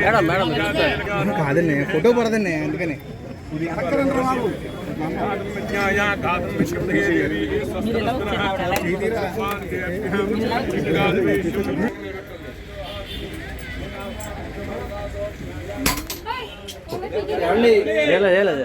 Madam madam కాదండి photo పడదండి అందుకని. చేయలేదు చేయలేదు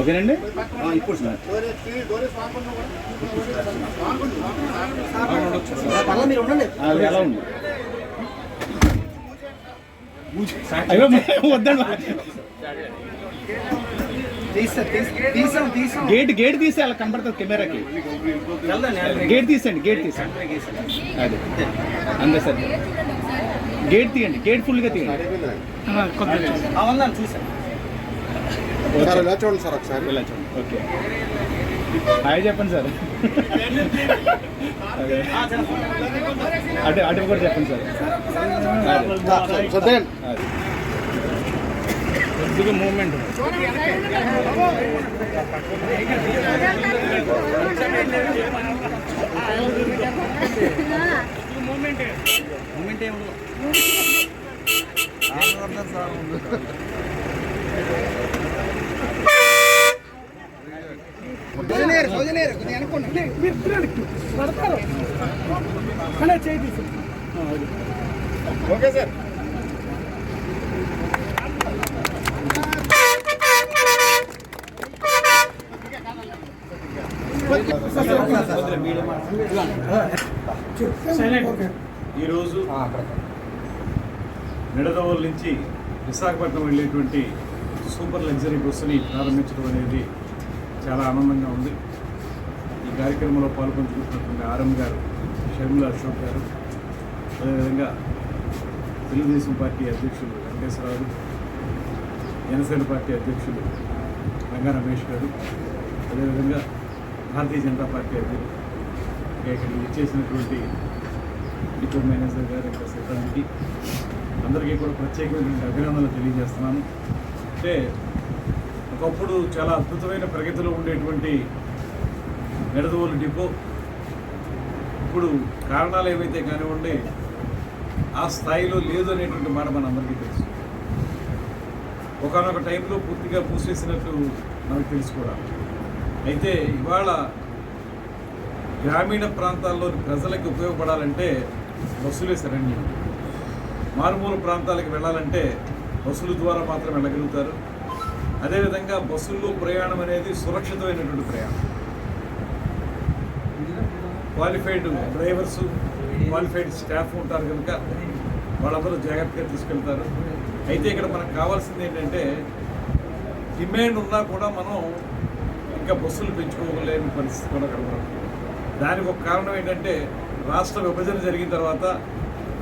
ఓకేనండి? ఇప్పుడు సార్. ఎలా ఉంది గేట్ గేట్ తీసి అలా కనపడుతుంది కెమెరాకి. గేట్ తీసండి గేట్ తీసండి. అది. అంతే సార్. గేట్ తీయండి గేట్ ఫుల్గా తీయండి చూసాను సార్ ఇలా చూడండి సార్ ఒకసారి ఇలా చూడండి ఓకే హాయ్ చెప్పండి సార్. అటు అటు కూడా చెప్పండి సార్. కొద్దిగా మూమెంట్ మూమెంట్ ఏమి ఓకే సార్. ఈరోజు నిడదవోలు నుంచి విశాఖపట్నం వెళ్ళేటువంటి సూపర్ లగ్జరీ బస్సుని ప్రారంభించడం అనేది చాలా ఆనందంగా ఉంది. ఈ కార్యక్రమంలో పాల్పంచుకుంటున్నటువంటి ఆర్ఎం గారు షర్మిల అశోక్ గారు అదేవిధంగా తెలుగుదేశం పార్టీ అధ్యక్షులు వెంకటేశ్వరరావు జనసేన పార్టీ అధ్యక్షులు రంగా రమేష్ గారు అదేవిధంగా భారతీయ జనతా పార్టీ అధ్యక్షులు ఇక్కడ ఇచ్చేసినటువంటి డిపో మేనేజర్ గారు ఇంకా సిబ్బందికి అందరికీ కూడా ప్రత్యేకమైనటువంటి అభినందనలు తెలియజేస్తున్నాను. అంటే ఒకప్పుడు చాలా అద్భుతమైన ప్రగతిలో ఉండేటువంటి నిడదవోలు డిపో ఇప్పుడు కారణాలు ఏవైతే కానివ్వండి ఆ స్థాయిలో లేదు అనేటువంటి మాట మన అందరికీ తెలుసు. ఒకనొక టైంలో పూర్తిగా మూసేసినట్టు మనకు తెలుసు కూడా. అయితే ఇవాళ గ్రామీణ ప్రాంతాల్లోని ప్రజలకు ఉపయోగపడాలంటే బస్సులే శరణ్యం మారుమూల ప్రాంతాలకు వెళ్ళాలంటే బస్సుల ద్వారా మాత్రం వెళ్ళగలుగుతారు. అదేవిధంగా బస్సుల్లో ప్రయాణం అనేది సురక్షితమైనటువంటి ప్రయాణం. క్వాలిఫైడ్ డ్రైవర్స్ క్వాలిఫైడ్ స్టాఫ్ ఉంటారు కనుక వాళ్ళందరూ జాగ్రత్తగా తీసుకెళ్తారు. అయితే ఇక్కడ మనకు కావాల్సింది ఏంటంటే డిమాండ్ ఉన్నా కూడా మనం ఇంకా బస్సులు పెంచుకోలేని పరిస్థితి కూడా కనబడుతుంది. దానికి ఒక కారణం ఏంటంటే రాష్ట్ర విభజన జరిగిన తర్వాత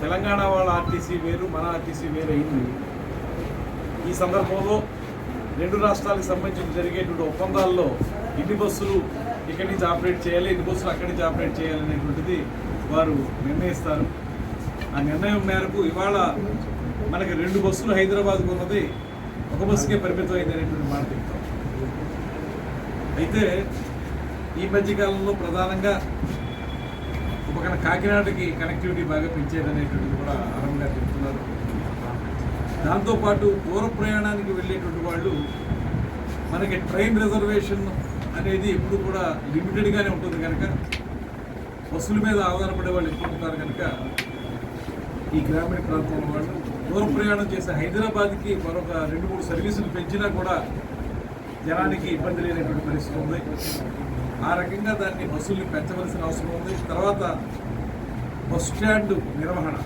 తెలంగాణ వాళ్ళ ఆర్టీసీ వేరు మన ఆర్టీసీ వేరు అయింది. ఈ సందర్భంలో రెండు రాష్ట్రాలకు సంబంధించి జరిగేటువంటి ఒప్పందాల్లో ఇన్ని బస్సులు ఇక్కడి నుంచి ఆపరేట్ చేయాలి ఇన్ని బస్సులు అక్కడి నుంచి ఆపరేట్ చేయాలనేటువంటిది వారు నిర్ణయిస్తారు. ఆ నిర్ణయం మేరకు ఇవాళ మనకి రెండు బస్సులు హైదరాబాద్కు ఉన్నది ఒక బస్సుకే పరిమితం అయింది అనేటువంటి మాట చెప్తాం. అయితే ఈ మధ్యకాలంలో ప్రధానంగా పక్కన కాకినాడకి కనెక్టివిటీ బాగా పెంచేది అనేటువంటిది కూడా ఆరంభం చెప్తున్నారు. దాంతోపాటు దూర ప్రయాణానికి వెళ్ళేటువంటి వాళ్ళు మనకి ట్రైన్ రిజర్వేషన్ అనేది ఎప్పుడు కూడా లిమిటెడ్గానే ఉంటుంది కనుక బస్సుల మీద ఆధారపడే వాళ్ళు ఎక్కువ ఉంటారు కనుక ఈ గ్రామీణ ప్రాంతంలో వాళ్ళు దూర ప్రయాణం చేసే హైదరాబాద్కి మరొక రెండు మూడు సర్వీసులు పెంచినా కూడా జనానికి ఇబ్బంది లేనటువంటి పరిస్థితి ఉంది. ఆ రకంగా దాన్ని బస్సుల్ని పెంచవలసిన అవసరం ఉంది. తర్వాత బస్ స్టాండ్ నిర్వహణ.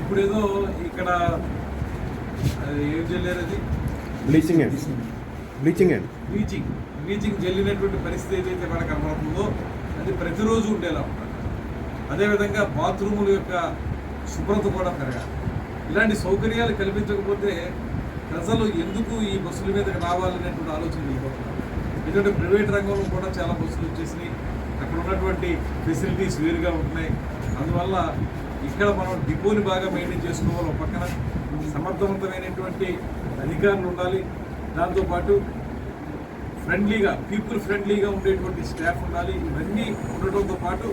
ఇప్పుడు ఏదో ఇక్కడ అది ఏం చెల్లారు అది? బ్లీచింగ్ బ్లీచింగ్ అండి బ్లీచింగ్ బ్లీచింగ్ జల్లినటువంటి పరిస్థితి ఏదైతే మనకు కనబడుతుందో అది ప్రతిరోజు ఉండేలా ఉండాలి అదేవిధంగా బాత్రూముల యొక్క శుభ్రత కూడా పెరగాలి. ఇలాంటి సౌకర్యాలు కల్పించకపోతే ప్రజలు ఎందుకు ఈ బస్సుల మీదకి రావాలనేటువంటి ఆలోచన వెళ్ళిపోతున్నారు ఎందుకంటే ప్రైవేట్ రంగంలో కూడా చాలా బస్సులు వచ్చేసినాయి. అక్కడ ఉన్నటువంటి ఫెసిలిటీస్ వేరుగా ఉంటున్నాయి. అందువల్ల ఇక్కడ మనం డిపోని బాగా మెయింటైన్ చేసుకోవాలి. ఒక పక్కన సమర్థవంతమైనటువంటి అధికారులు ఉండాలి. దాంతోపాటు ఫ్రెండ్లీగా పీపుల్ ఫ్రెండ్లీగా ఉండేటువంటి స్టాఫ్ ఉండాలి. ఇవన్నీ ఉండటంతో పాటు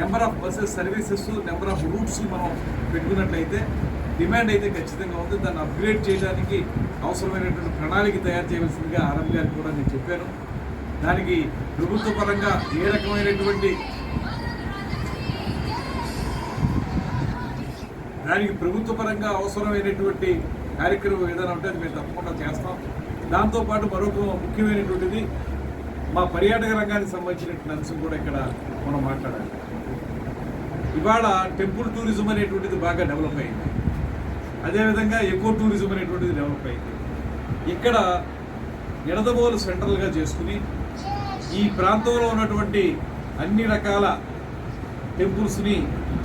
number of buses services number of routes మనం పెట్టుకున్నట్లయితే డిమాండ్ అయితే ఖచ్చితంగా ఉంది. దాన్ని అప్గ్రేడ్ చేయడానికి అవసరమైనటువంటి ప్రణాళిక తయారు చేయవలసిందిగా ఆర్ఎం గారికి కూడా నేను చెప్పాను. దానికి ప్రభుత్వ పరంగా ఏ రకమైనటువంటి దానికి ప్రభుత్వ పరంగా అవసరమైనటువంటి కార్యక్రమం ఏదైనా ఉంటే అది మేము తప్పకుండా చేస్తాం. దాంతోపాటు మరొక ముఖ్యమైనటువంటిది మా పర్యాటక రంగానికి సంబంధించినటువంటి అంశం కూడా ఇక్కడ మనం మాట్లాడాలి. ఇవాళ టెంపుల్ టూరిజం అనేటువంటిది బాగా డెవలప్ అయింది. అదేవిధంగా ఎకో టూరిజం అనేటువంటిది డెవలప్ అయింది. ఇక్కడ ఎడదబోలు సెంట్రల్గా చేసుకుని ఈ ప్రాంతంలో ఉన్నటువంటి అన్ని రకాల టెంపుల్స్ని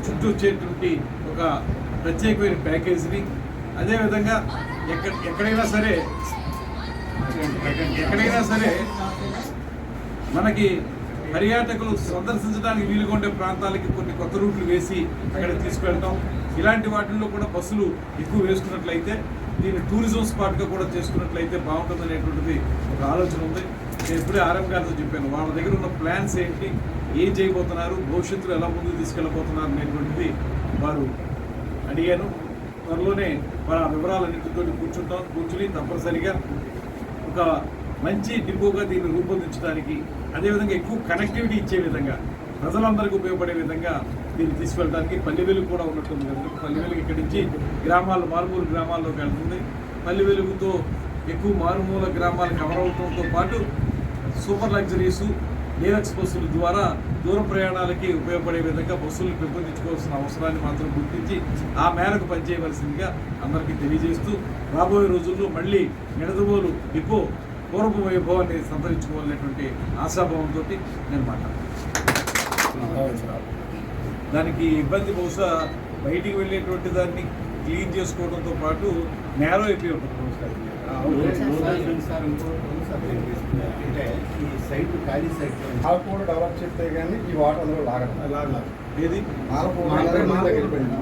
చుట్టూ వచ్చేటువంటి ఒక ప్రత్యేకమైన ప్యాకేజీని అదేవిధంగా ఎక్కడ ఎక్కడైనా సరే ఎక్కడైనా సరే మనకి పర్యాటకులు సందర్శించడానికి వీలుగా ఉండే ప్రాంతాలకి కొన్ని కొత్త రూట్లు వేసి అక్కడ తీసుకెళ్తాం. ఇలాంటి వాటిల్లో కూడా బస్సులు ఎక్కువ వేసుకున్నట్లయితే దీన్ని టూరిజం స్పాట్గా కూడా చేసుకున్నట్లయితే బాగుంటుంది అనేటువంటిది ఒక ఆలోచన ఉంది. నేను ఇప్పుడే ఆర్ఎం గారితో చెప్పాను వాళ్ళ దగ్గర ఉన్న ప్లాన్స్ ఏంటి ఏం చేయబోతున్నారు భవిష్యత్తులో ఎలా ముందుకు తీసుకెళ్ళబోతున్నారు అనేటువంటిది వారు అడిగాను. త్వరలోనే వాళ్ళ వివరాలన్నింటితో కూర్చుంటాం కూర్చుని తప్పనిసరిగా ఒక మంచి డిపోగా దీన్ని రూపొందించడానికి అదేవిధంగా ఎక్కువ కనెక్టివిటీ ఇచ్చే విధంగా ప్రజలందరికీ ఉపయోగపడే విధంగా దీన్ని తీసుకెళ్ళడానికి పల్లె వెలుగు కూడా ఉన్నట్టుంది కనుక పల్లె వెలుగు ఇక్కడి నుంచి గ్రామాలు మారుమూల గ్రామాల్లోకి వెళ్తుంది. పల్లె వెలుగుతో ఎక్కువ మారుమూల గ్రామాలు కవర్ అవడంతో పాటు సూపర్ లగ్జరీసు డీలక్స్ బస్సుల ద్వారా దూర ప్రయాణాలకి ఉపయోగపడే విధంగా బస్సులను పెంపొందించుకోవాల్సిన అవసరాన్ని మాత్రం గుర్తించి ఆ మేరకు పనిచేయవలసిందిగా అందరికీ తెలియజేస్తూ రాబోయే రోజుల్లో మళ్ళీ నిడదవోలు డిపో పూర్వపు వైభవాన్ని సంతరించుకోవాలనేటువంటి ఆశాభావంతో నేను మాట్లాడతాను దానికి ఇబ్బంది బహుశా బయటికి వెళ్ళేటువంటి దాన్ని క్లీన్ చేసుకోవడంతో పాటు నేరో అయిపోయి ఉంటుంది. అంటే ఈ సైట్ ఖాళీ సైట్ ఆకుకూర డెవలప్ చేస్తే కానీ ఈ వాటర్ అందులో ఏది? వెళ్ళిపోయింది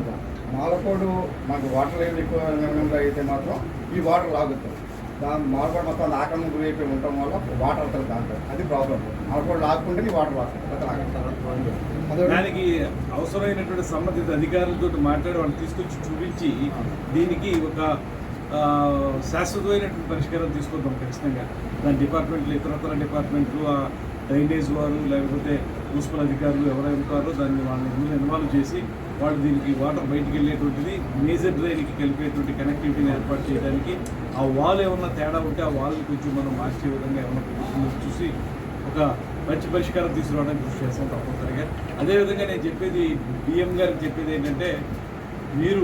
మాలకోడు మాకు వాటర్ లెవెల్ ఎక్కువ అయితే మాత్రం ఈ వాటర్ లాగుతుంది దాని మాలకోడు మొత్తం ఆక్రమణ గురి అయిపోయి ఉండటం వల్ల వాటర్ అవుతుంది దాంట్లో అది ప్రాబ్లం మాలకోడు లాక్కుంటే ఈ వాటర్ లాగుతుంది అదే దానికి అవసరమైనటువంటి సంబంధిత అధికారులతో మాట్లాడి వాళ్ళు తీసుకొచ్చి చూపించి దీనికి ఒక శాశ్వతమైనటువంటి పరిష్కారం తీసుకుందాం ఖచ్చితంగా. దాని డిపార్ట్మెంట్లు ఇతరతర డిపార్ట్మెంట్లు ఆ డ్రైనేజ్ వారు లేకపోతే మున్సిపల్ అధికారులు ఎవరైనా దాన్ని వాళ్ళని ఇందులో ఇన్వాల్వ్ చేసి వాళ్ళు దీనికి వాటర్ బయటికి వెళ్ళేటువంటిది మేజర్ డ్రైన్కి కలిపేటువంటి కనెక్టివిటీని ఏర్పాటు చేయడానికి ఆ వాల్ ఏమన్నా తేడా ఉంటే ఆ వాల్ని కొంచెం మనం మార్చే విధంగా ఏమన్నా చూసి ఒక మంచి పరిష్కారం తీసుకురావడానికి కృషి చేస్తాం తప్పనిసరిగా. అదేవిధంగా నేను చెప్పేది బిఎం గారికి చెప్పేది ఏంటంటే మీరు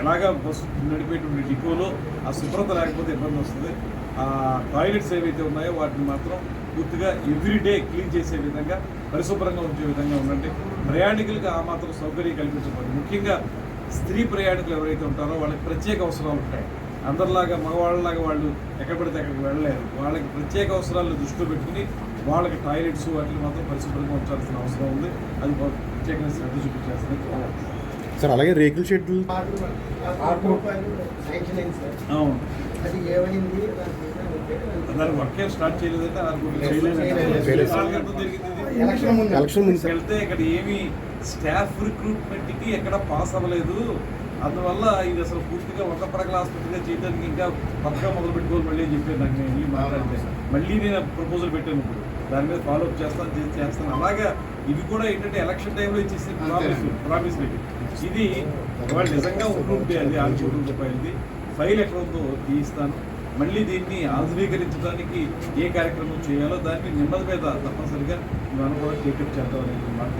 ఎలాగా బస్సు నడిపేటువంటి డిపోలో ఆ శుభ్రత లేకపోతే ఇబ్బంది వస్తుంది. ఆ టాయిలెట్స్ ఏవైతే ఉన్నాయో వాటిని మాత్రం పూర్తిగా ఎవ్రీడే క్లీన్ చేసే విధంగా పరిశుభ్రంగా ఉంచే విధంగా ఉండండి. ప్రయాణికులకు ఆ మాత్రం సౌకర్యం కల్పించబడింది ముఖ్యంగా స్త్రీ ప్రయాణికులు ఎవరైతే ఉంటారో వాళ్ళకి ప్రత్యేక అవసరాలు ఉంటాయి. అందరిలాగా మగవాళ్ళలాగా వాళ్ళు ఎక్కడ పడితే అక్కడికి వెళ్ళలేరు. వాళ్ళకి ప్రత్యేక అవసరాలను దృష్టిలో పెట్టుకుని వాళ్ళకి టాయిలెట్స్ వాటిని మాత్రం పరిశుభ్రంగా ఉంచాల్సిన అవసరం ఉంది. అది ప్రత్యేకంగా శ్రద్ధ చూపించాల్సిన సార్ అలాగే రేకుల అది ఏమైంది దాని వర్క్ స్టార్ట్ చేయలేదంటే. ఎలక్షన్ ముందు. ఎలక్షన్ ముందు వెళ్తే ఇక్కడ ఏమి స్టాఫ్ రిక్రూట్మెంట్కి ఎక్కడ పాస్ అవ్వలేదు. అందువల్ల ఇది అసలు పూర్తిగా ఒక పడగల హాస్పిటల్గా చేయడానికి ఇంకా పక్కగా మొదలు పెట్టుకోవాలి మళ్ళీ అని చెప్పారు నాకు నేను మళ్ళీ నేను ప్రపోజల్ పెట్టాను ఇప్పుడు. దాని మీద ఫాలో అప్ చేస్తాను చేసి చేస్తాను. అలాగా ఇవి కూడా ఏంటంటే ఎలక్షన్ టైంలో ఇచ్చేసి ప్రామిస్ ప్రామిస్ ఇది వాళ్ళు నిజంగా ఉంటుంటే అది ఆరు కోట్ల రూపాయలది. ఫైల్ ఎక్కడ ఉందో తీయిస్తాను. మళ్ళీ దీన్ని ఆధునీకరించడానికి ఏ కార్యక్రమం చేయాలో దాన్ని నెమ్మది మీద తప్పనిసరిగా మనం కూడా టేకప్ చేద్దాం అనేది మాట